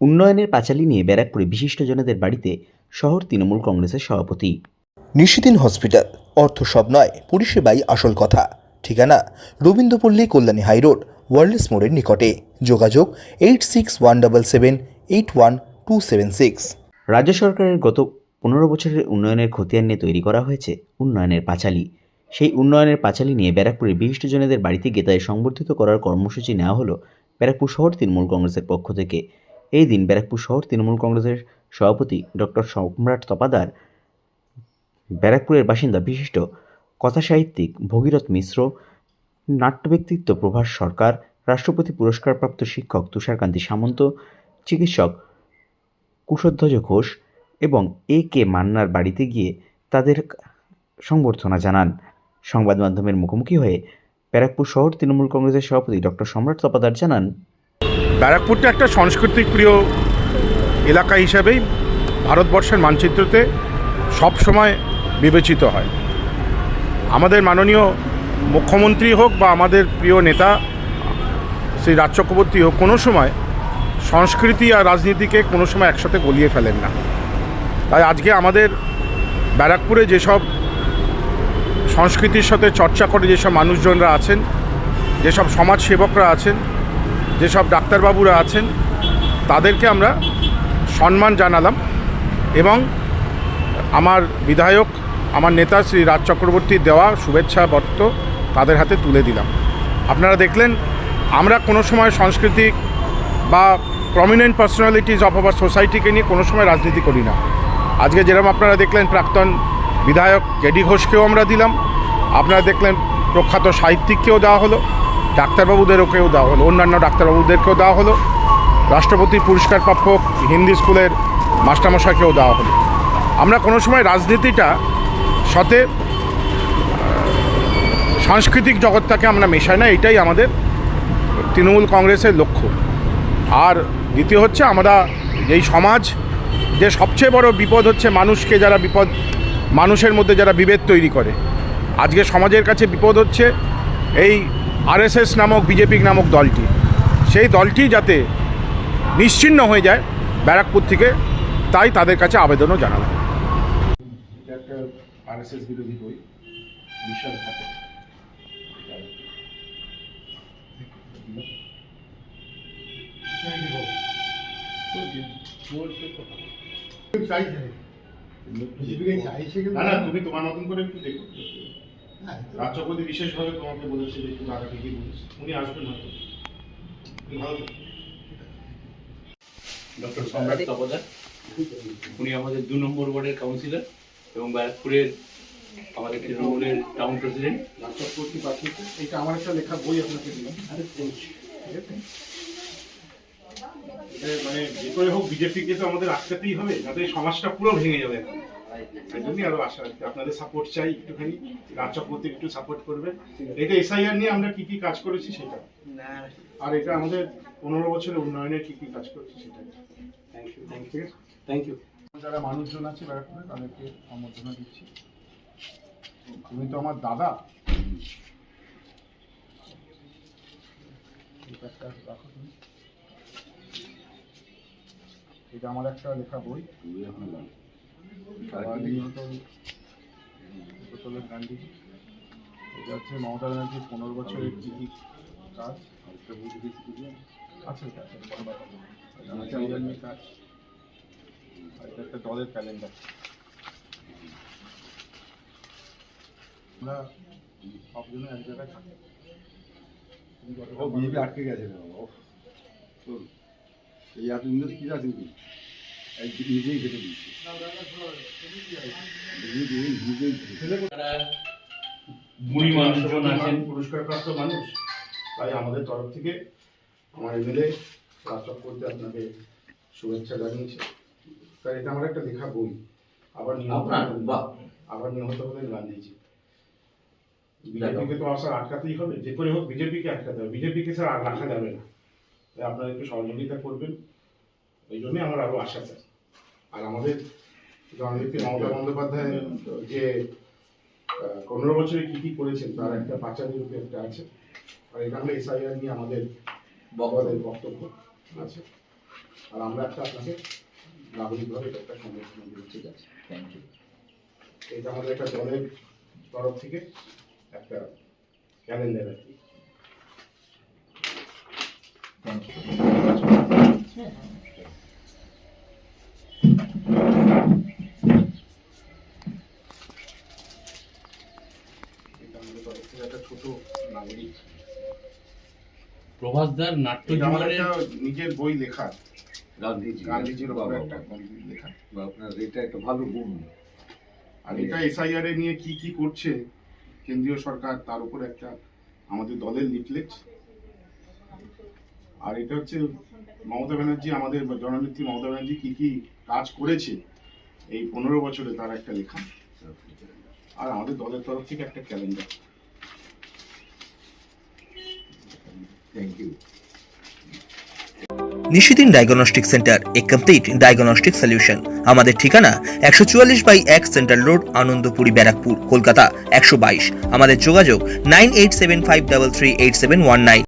উন্নয়নের পাঁচালী নিয়ে ব্যারাকপুরে বিশিষ্টজনেদের বাড়িতে শহর তৃণমূল কংগ্রেসের সভাপতি। নিশিদিন হসপিটাল অর্থ সব নয় পরিষেবাই আসল কথা। ঠিকানা রবীন্দ্রপল্লী কল্যাণী হাইরোড ওয়ার্ল্ডস মোড়ের নিকটে। যোগাযোগ eight six one double seven eight one two seven six. রাজ্য সরকারের গত পনেরো বছরের উন্নয়নের খতিয়ান নিয়ে তৈরি করা হয়েছে উন্নয়নের পাঁচালী। সেই উন্নয়নের পাঁচালী নিয়ে ব্যারাকপুরের বিশিষ্টজনেদের বাড়িতে গেতায় সংবর্ধিত করার কর্মসূচি নেওয়া হলো ব্যারাকপুর শহর তৃণমূল কংগ্রেসের পক্ষ থেকে। এই দিন ব্যারাকপুর শহর তৃণমূল কংগ্রেসের সভাপতি ডক্টর সম্রাট তপাদার ব্যারাকপুরের বাসিন্দা বিশিষ্ট কথাসাহিত্যিক ভগীরথ মিশ্র নাট্য ব্যক্তিত্ব প্রভাস সরকার, রাষ্ট্রপতি পুরস্কারপ্রাপ্ত শিক্ষক তুষারকান্তি সামন্ত, চিকিৎসক কুশধ্বজ ঘোষ এবং এ কে মান্নার বাড়িতে গিয়ে তাদের সংবর্ধনা জানান। সংবাদ মাধ্যমের মুখোমুখি হয়ে ব্যারাকপুর শহর তৃণমূল কংগ্রেসের সভাপতি ডক্টর সম্রাট তপাদার জানান ব্যারাকপুরটা একটা সাংস্কৃতিক প্রিয় এলাকা হিসাবেই ভারতবর্ষের মানচিত্রতে সব সময় বিবেচিত হয়। আমাদের মাননীয় মুখ্যমন্ত্রী হোক বা আমাদের প্রিয় নেতা শ্রী রাজ চক্রবর্তী হোক, কোনো সময় সংস্কৃতি আর রাজনীতিকে কোনো সময় একসাথে গলিয়ে ফেলেন না। তাই আজকে আমাদের ব্যারাকপুরে যেসব সংস্কৃতির সাথে চর্চা করে যেসব মানুষজনরা আছেন, যেসব সমাজসেবকরা আছেন যেসব ডাক্তারবাবুরা আছেন, তাদেরকে আমরা সম্মান জানালাম এবং আমার বিধায়ক, আমার নেতা শ্রী রাজ চক্রবর্তীর দেওয়া শুভেচ্ছা বর্ত তাদের হাতে তুলে দিলাম। আপনারা দেখলেন, আমরা কোনো সময় সাংস্কৃতিক বা প্রমিনেন্ট পার্সোনালিটিজ অফ আওয়ার সোসাইটিকে নিয়ে কোনো সময় রাজনীতি করি না। আজকে যেরকম আপনারা দেখলেন, প্রাক্তন বিধায়ক কেডি ঘোষকেও আমরা দিলাম। আপনারা দেখলেন, প্রখ্যাত সাহিত্যিককেও দেওয়া হলো। ডাক্তারবাবুদেরকেও দেওয়া হলো, অন্যান্য ডাক্তারবাবুদেরকেও দেওয়া হলো। রাষ্ট্রপতি পুরস্কার প্রাপ্য হিন্দি স্কুলের মাস্টারমশাইকেও দেওয়া হলো। আমরা কোনো সময় রাজনীতিটা সাথে সাংস্কৃতিক জগৎটাকে আমরা মেশাই না, এটাই আমাদের তৃণমূল কংগ্রেসের লক্ষ্য। আর দ্বিতীয় হচ্ছে আমরা এই সমাজ, যে সবচেয়ে বড় বিপদ হচ্ছে মানুষকে যারা বিপদ, মানুষের মধ্যে যারা বিভেদ তৈরি করে। আজকে সমাজের কাছে বিপদ হচ্ছে এই আরএসএস নামক বিজেপি নামক দলটি। সেই দলটি যাতে নিশ্চিহ্ন হয়ে যায় ব্যারাকপুর থেকে তাই তাদের কাছে আবেদনও জানালাম। এটা একটা আরএসএস বিরোধী বই বিশাল থাকে না না তুমি তোমার মতন করে একটু দেখো। রাজ চক্রবর্তী বিশেষভাবে তোমাকে বলেছে যে একটু টাকা ঠিকই বলিস উনি আসবেন হয়তো। ভালো ডক্টর সম্রাট তপদার উনি আমাদের দু নম্বর ওয়ার্ডের কাউন্সিলর এবং ব্যারাকপুরের আমাদের তৃণমূলের টাউন প্রেসিডেন্ট রাজ চক্রবর্তী পাঠিয়েছে। এটা আমার একটা লেখা বই আপনাকে দিলাম। ঠিক আছে? এটা মানে যে করে হোক বিজেপিকে তো আমাদের আটকাতেই হবে যাতে এই সমাজটা পুরো ভেঙে যাবে। এখন সেই জন্যই আরও আশা রাখি। আপনাদের সাপোর্ট চাই একটুখানি। রাজ চক্রবর্তী একটু সাপোর্ট করবে এটা এসআইআর নিয়ে আমরা কি কি কাজ করেছি সেটা। আর এটা আমাদের পনেরো বছরের উন্নয়নের কি কি কাজ করেছি সেটা। Thank you thank you thank you যারা মানুষজন আছে ব্যারাকপুরে তাদেরকে সম্বর্ধনা দিচ্ছি। তুমি তো আমার দাদা। এটা রাখো তুমি। এটা আমার একটা লেখা বই। আবার নিহত উপতলের গান্ধীজি এটা হচ্ছে মমতা ব্যানার্জির পনেরো বছরের কি কি কাজ। এটা একটা দলের ক্যালেন্ডার আমরা সবজনে এক জায়গায় থাকি। ও আটকে গেছে তোর এই এত কি রাজনীতি? এই নিজেই কেটে দিচ্ছে মানুষজন আছেন পুরস্কারপ্রাপ্ত মানুষ। তাই আমাদের তরফ থেকে আমার এমএলএ চক্রবর্তী আপনাকে শুভেচ্ছা জানিয়েছে। তাই এটা আমার একটা লেখা বই। আবার। আবার নিহত হলেন গান্ধীজি। বিজেপিকে তো আসার আটকাতেই হবে। যে করে হোক বিজেপিকে আটকাতে হবে। বিজেপিকে স্যার আর রাখা যাবে না। তাই আপনারা একটু সহযোগিতা করবেন। এই জন্যই আমার আরও আশা স্যার। আর আমাদের জননেত্রী মমতা বন্দ্যোপাধ্যায় যে পনেরো বছরে কি কি করেছেন তার একটা পাঁচালি রূপে একটা আছে। আর এটা আমরা এসআইআর নিয়ে আমাদের আমাদের বক্তব্য আছে। আর আমরা একটা আপনাকে নাগরিকভাবে এটা একটা দিই ঠিক আছে থ্যাংক ইউ এটা আমাদের একটা দলের তরফ থেকে একটা ক্যালেন্ডার আর কি। থেকে একটা ছোট নাগরিক প্রভাসদার নাট্য জীবনের নিজের বই লেখা। গান্ধীজি গান্ধীজির বাবা, একটা বাবা। লেখা। বা আপনার এটা একটা ভালো গুণ। আর এটা এসআইআর এ নিয়ে কি কি করছে কেন্দ্রীয় সরকার তার উপর একটা আমাদের দলের লিফলেট। আর এটা হচ্ছে মমতা ব্যানার্জি আমাদের জননেত্রী মমতা ব্যানার্জি কি কি কাজ করেছে এই পনেরো বছরে তার একটা লেখা। আর আমাদের দলের তরফ থেকে একটা calendar thank you Nishidin diagnostic centre A complete diagnostic solution আমাদের ঠিকানা একশো চুয়াল্লিশ বাই এক সেন্ট্রাল রোড আনন্দপুরি ব্যারাকপুর কলকাতা একশো বাইশ। আমাদের যোগাযোগ nine eight seven five double three eight seven one nine.